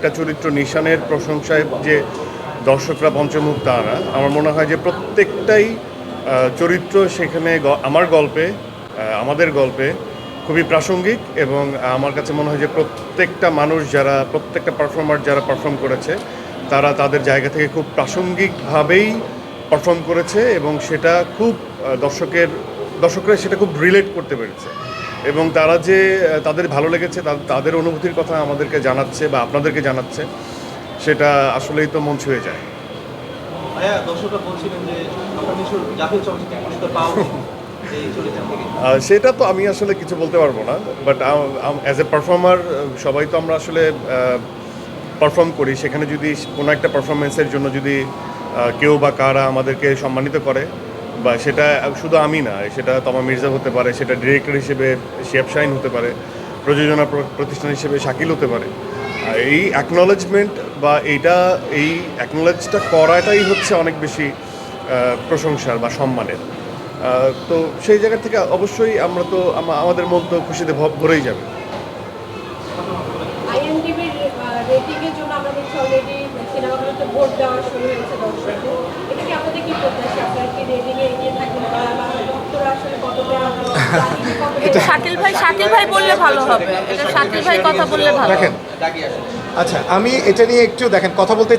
একটা চরিত্র নিশানের প্রশংসায় যে দর্শকরা পঞ্চমুখ তারা, আমার মনে হয় যে প্রত্যেকটাই চরিত্র সেখানে আমার গল্পে আমাদের গল্পে খুবই প্রাসঙ্গিক এবং আমার কাছে মনে হয় যে প্রত্যেকটা মানুষ যারা, প্রত্যেকটা পারফর্মার যারা পারফর্ম করেছে, তারা তাদের জায়গা থেকে খুব প্রাসঙ্গিকভাবেই পারফর্ম করেছে এবং সেটা খুব দর্শকের, দর্শকরা সেটা খুব রিলেট করতে পেরেছে। এবং তারা যে তাদের ভালো লেগেছে তাদের অনুভূতির কথা আমাদেরকে জানাচ্ছে বা আপনাদেরকে জানাচ্ছে সেটা আসলেই তো মন ছুঁয়ে যায়। সেটা তো আমি আসলে কিছু বলতে পারব না বাট অ্যাজ এ পারফর্মার সবাই তো আমরা আসলে পারফর্ম করি। সেখানে যদি কোনো একটা পারফরমেন্সের জন্য যদি কেউ বা কারা আমাদেরকে সম্মানিত করে বা সেটা শুধু আমি না, সেটা তমা মির্জা হতে পারে, সেটা ডিরেক্টর হিসেবে শেফ হতে পারে, প্রযোজনা প্রতিষ্ঠান হিসেবে শাকিল হতে পারে। এই অ্যাকনোলেজমেন্ট বা এইটা, এই অ্যাকনোলেজটা করাটাই হচ্ছে অনেক বেশি প্রশংসার বা সম্মানের। তো সেই জায়গা থেকে অবশ্যই আমরা তো আমাদের মন তো খুশিতে ভরেই যাবে। সিনেমাগুলোতে ভোট দেওয়া শুরু হয়েছে এটা শাকিল ভাই শাকিল ভাই বললে ভালো হবে। এটা শাকিল ভাই কথা বললে ভালো দেখেন আচ্ছা আমি এটা নিয়ে একটু দেখেন কথা বলতে